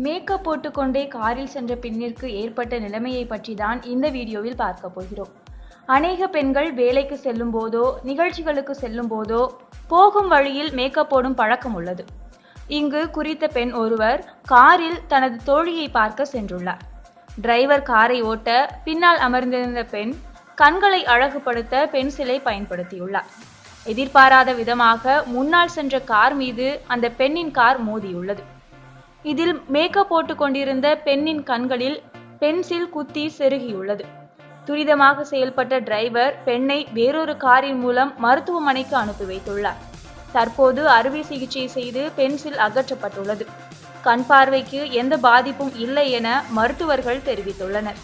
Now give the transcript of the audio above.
Makeup போட்டுக்கொண்டே காரில் சென்ற பெண்ணிற்கு ஏற்பட்ட நிலைமையை பற்றி தான் இந்த வீடியோவில் பார்க்க போகிறோம். அநேக பெண்கள் வேலைக்கு செல்லும் போதோ நிகழ்ச்சிகளுக்கு செல்லும் போதோ போகும் வழியில் மேக்கப் போடும் பழக்கம் உள்ளது. இங்கு குறித்த பெண் ஒருவர் காரில் தனது தோழியை பார்க்க சென்றுள்ளார். டிரைவர் காரை ஓட்ட பின்னால் அமர்ந்திருந்த பெண் கண்களை அழகுபடுத்த பென்சிலை பயன்படுத்தியுள்ளார். எதிர்பாராத விதமாக முன்னால் சென்ற கார் மீது அந்த பெண்ணின் கார் மோதியுள்ளது. இதில் மேக்கப் போட்டு கொண்டிருந்த பெண்ணின் கண்களில் பென்சில் குத்தி செருகியுள்ளது. துரிதமாக செயல்பட்ட டிரைவர் பெண்ணை வேறொரு காரின் மூலம் மருத்துவமனைக்கு அனுப்பி வைத்துள்ளார். தற்போது அறுவை சிகிச்சை செய்து பென்சில் அகற்றப்பட்டுள்ளது. கண் பார்வைக்கு எந்த பாதிப்பும் இல்லை என மருத்துவர்கள் தெரிவித்துள்ளனர்.